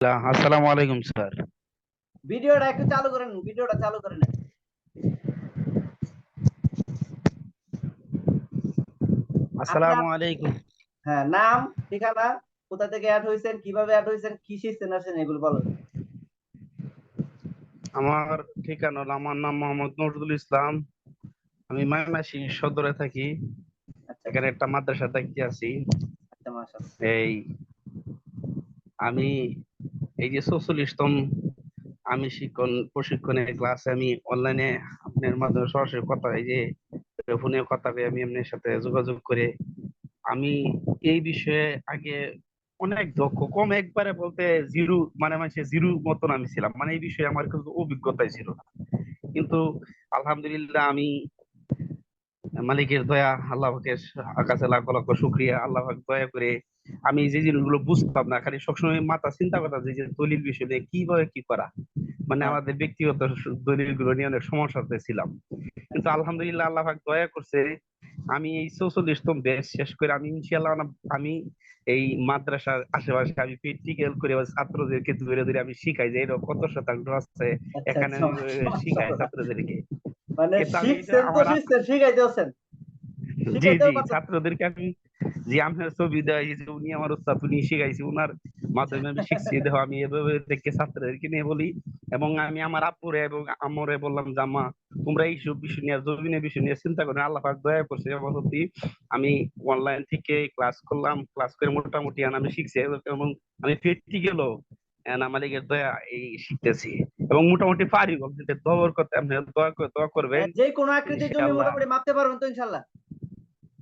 আসসালামু আলাইকুম স্যার। ভিডিওটা একটু চালু করেন ভিডিওটা চালু করেন। আসসালামু আলাইকুম। হ্যাঁ নাম ঠিকানা কোথা থেকে অ্যাড হয়েছেন কীভাবে অ্যাড হয়েছেন কি শিখছেন আসেন এগুলো বলো আমার ঠিকানা হলো আমার নাম মোহাম্মদ নজরুল ইসলাম। আমি ময়মনসিংহ সদরে থাকি। আচ্ছা। এখানে একটা মাদ্রাসা থাকি আছি। আচ্ছা এই আমি এই যে চৌচল্লিশতম আমি শিক্ষণ, প্রশিক্ষণের ক্লাসে আমি অনলাইনে আপনার মাধ্যমে সরাসরি কথা এই যে, ফোনে কথা কই আমি আপনার সাথে যোগাযোগ করে আমি এই বিষয়ে আগে অনেক দক্ষ, কম একবারে বলতে জিরো মানে মানে জিরো মতন আমি ছিলাম। মানে এই বিষয়ে আমার কিন্তু অভিজ্ঞতাই ছিল না। কিন্তু আলহামদুলিল্লাহ আমি মালিকের দয়া, আল্লাহ পাকের কাছে লাখ লক্ষ শুক্রিয়া, আল্লাহ দয়া করে আমি যে জিনিসগুলো বুঝতাম না খালি সবসময় মাথা চিন্তা করতাম যে দলিল বিষয় নিয়ে কীভাবে কি করা। মানে আমাদের ব্যক্তিগত দলিলগুলো নিয়ে অনেক সমস্যাতে ছিলাম। কিন্তু আলহামদুলিল্লাহ আল্লাহ পাক দয়া করছে আমি এই চৌচল্লিশতম ব্যাচ শেষ করে আমি ইনশাআল্লাহ আমি এই মাদ্রাসার আশেপাশে আমি প্র্যাকটিক্যাল করে ছাত্রদেরকে ধরে ধরে আমি শিখাই যে এরকম কত শতাংশ আছে আচ্ছা, এখানে আচ্ছা, শিখাই ছাত্রদেরকে। মানে কিন্তু আমি শিখছেন তো আমার- শিখছেন শিখাইতেছেন জি জি ছাত্রদেরকে আমি যে আমার ছবি দেয় যে উনি আমার উস্তাদ উনি শিখাইছে উনার মাধ্যমে আমি শিখছি। দেখো আমি এভাবে দেখে ছাত্রদেরকে নিয়ে বলি এবং আমি আমার আপুরে এবং আমরে বললাম যে আম্মা তোমরা এইসব বিষয় নিয়ে জমিনের বিষয় নিয়ে চিন্তা করো আল্লাহ পাক দয়া করছে এবং সত্যি আমি অনলাইন থেকে ক্লাস করলাম ক্লাস করে মোটামুটি আমি শিখছি এবং আমি প্র্যাকটিক্যালও মালিকের দয়া এই শিখতেছি। এবং মোটামুটি পারি দোয়া করতে আপনি দোয়া করবেন। যে কোনো আকৃতির জমি মোটামুটি মাপতে পারবেন তো ইনশাল্লাহ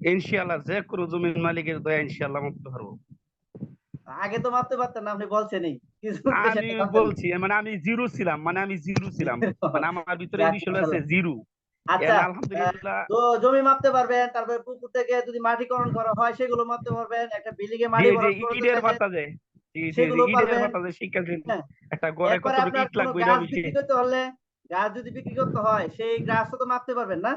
ইনশাআল্লাহ যে কোনো জমির মালিকের দয়া ইনশাআল্লাহ মাপতে পারব আগে তো মাপতে পারতেন না আপনি বলছেনই। আমি বলছি মানে আমি জিরো ছিলাম মানে আমি জিরো ছিলাম। মানে আমার ভিতরে বিষয় আছে জিরো। আচ্ছা আলহামদুলিল্লাহ তো জমি মাপতে পারবেন তারপরে পুকুর থেকে যদি মাটিকরণ করা হয় সেগুলো মাপতে পারবেন। একটা বিল্ডিং এ মাটি ইটের পাতা যায় সেগুলো পারবেন। হ্যাঁ। একটা গড়ে কত ইট লাগবে এটা গাছ বেশি বিক্রি করতে হলে গাছ যদি বিক্রি করতে হয় সেই গাছও তো মাপতে পারবেন না?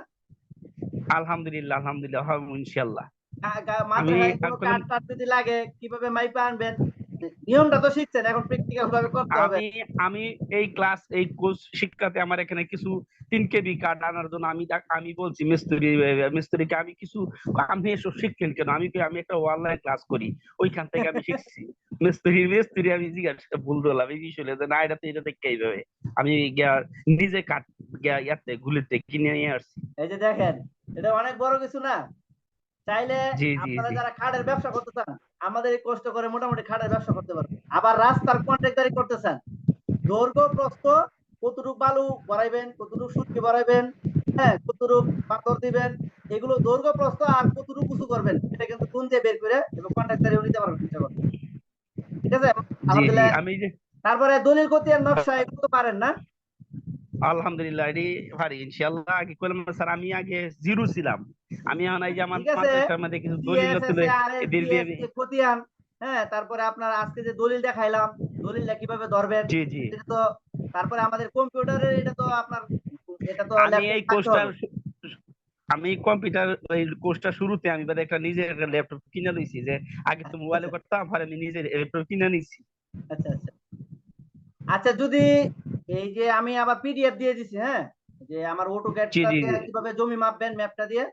আলহামদুলিল্লাহ আলহামদুলিল্লাহ হবে ইনশাআল্লাহ। লাগে কীভাবে মাইপা আনবেন? নিয়মটা তো শিখছেন এখন প্র্যাকটিক্যাল ভাবে করতে হবে। আমি আমি এই ক্লাস এই কোর্স শিক্ষাতে আমার এখানে কিছু তিন কেবি কার্ড আনার জন্য আমি আমি বলছি মিস্ত্রি মিস্ত্রিকে আমি কিছু আমি এসব শিখলেন কেন? আমি আমি একটা অনলাইন ক্লাস করি। ওইখান থেকে আমি শিখছি। মিস্ত্রি মিস্ত্রি আমি জিজ্ঞাসা ভুল করলাম এই বিষয়ে যে না এটা তো এটা এইভাবে আমি নিজে কাট ইয়াতে গুলিতে কিনে নিয়ে আসছি। এই যে দেখেন এটা অনেক বড় কিছু না? চাইলে আপনারা যারা ব্যবসা করতে চান আমাদের কষ্ট করে মোটামুটি ব্যবসা করতে পারবেন। আবার রাস্তার কন্ট্রাক্টারি করতে চান দৈর্ঘ্য প্রস্থ কতটুক বালু বাড়াইবেন কতটুক সুটকি বাড়াইবেন হ্যাঁ কতটুক পাথর দিবেন এগুলো দৈর্ঘ্য প্রস্থ আর কতটুক উঁচু করবেন এটা কিন্তু কোন দিয়ে বের করে এবং কন্ট্রাক্টারিও নিতে পারবেন চিন্তা করবেন ঠিক আছে? আলহামদুলিল্লাহ। আমি তারপরে দলিল গতি আর নকশা এগুলো তো পারেন না। আলহামদুলিল্লাহ এটি পারি ইনশাআল্লাহ আগে কইলাম স্যার আমি আগে জিরো ছিলাম। আমি এখন এই যে আমার মাদ্রাসার মধ্যে কিছু দলিল ছিল এদের দিয়ে খতিয়ান হ্যাঁ তারপরে আপনার আজকে যে দলিল দেখাইলাম দলিলটা কীভাবে ধরবেন জি জি। এটা তো তারপরে আমাদের কম্পিউটারের এটা তো আপনার এটা তো আমি এই কোর্সটা আমি কম্পিউটার এই কোর্সটা শুরুতে আমি বাদে একটা নিজের একটা ল্যাপটপ কিনে লইছি যে আগে তো মোবাইলে করতাম পরে আমি নিজের ল্যাপটপ কিনে নিছি আচ্ছা আচ্ছা। আচ্ছা যদি এই যে আমি আবার পিডিএফ দিয়ে দিছি হ্যাঁ যে আমার অটোক্যাড। কীভাবে জমি মাপবেন ম্যাপটা দিয়ে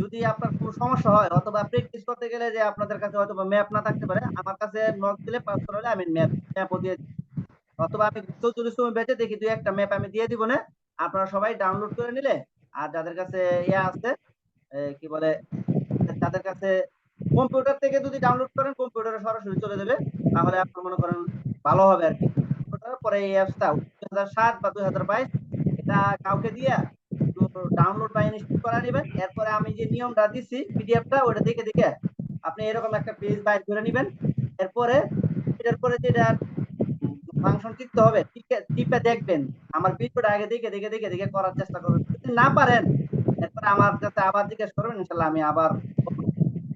যদি আপনার কোনো সমস্যা হয় অথবা প্র্যাকটিস করতে গেলে যে আপনাদের কাছে হয়তো ম্যাপ না থাকতে পারে আমার কাছে নক দিলে পাস হলে আমি ম্যাপ ম্যাপও দিয়ে দিই। অথবা আমি চৌচল্লিশ সময় বেঁচে দেখি দুই একটা ম্যাপ আমি দিয়ে দিব না আপনারা সবাই ডাউনলোড করে নিলে আর যাদের কাছে ইয়ে আছে কি বলে তাদের কাছে কম্পিউটার থেকে যদি ডাউনলোড করেন কম্পিউটারে সরাসরি চলে যাবে তাহলে আপনার মনে করেন ভালো হবে আর কি পরে এই অ্যাপসটা দুই হাজার সাত বা দুই হাজার বাইশ, এটা কাউকে দিয়ে ডাউনলোড বা ইনস্টল করা নেবেন। এরপরে আমি যে নিয়মটা দিছি পিডিএফটা ওটা দেখে দেখে আপনি এরকম একটা পেজ বাইর করে নেবেন। এরপরে, এটার পরে যেটা ফাংশন টিপতে হবে, টিপে- দেখবেন। আমার ভিডিওটা আগে দেখে দেখে দেখে দেখে করার চেষ্টা করবেন। যদি না পারেন, এরপরে আমার কাছে আবার জিজ্ঞেস করবেন ইনশাল্লাহ আমি আবার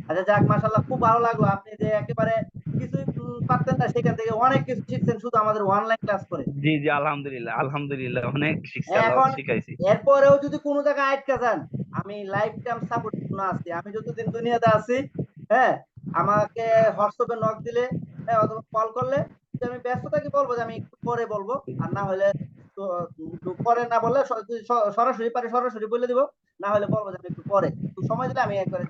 আচ্ছা যাক মাশাল্লাহ খুব ভালো লাগল। আপনি যে একেবারে কিছুই পারতেন না সেখান থেকে অনেক কিছু শিখছেন শুধু আমাদের অনলাইন ক্লাস করে। জি জি আলহামদুলিল্লাহ আলহামদুলিল্লাহ অনেক শিখছি শিখাইছি। এরপরেও যদি কোনো জায়গায় আটকা যান আমি লাইফ টাইম সাপোর্ট আছি। আমি যতদিন দুনিয়াতে আছি হ্যাঁ আমাকে হোয়াটসঅ্যাপে নক দিলে হ্যাঁ অথবা কল করলে আমি ব্যস্ত থাকি বলব যে আমি একটু পরে বলব। আর না হলে তো পরে না বললে সরাসরি পারে সরাসরি বলে দিব না হলে বলব যে আমি একটু পরে। সময় দিলে আমি একবারে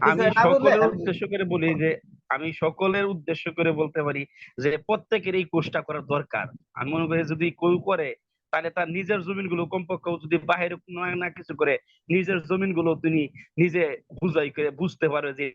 আমি- সকলের উদ্দেশ্য করে বলি যে আমি সকলের উদ্দেশ্য করে বলতে পারি যে প্রত্যেকের এই কোর্সটা করার দরকার। আমি মনে করি যদি কেউ করে, তাহলে তার নিজের জমিনগুলো কমপক্ষে যদি বাহিরে না না কিছু করে, নিজের জমিনগুলো তিনি নিজে বুঝাই করে, বুঝতে পারবে যে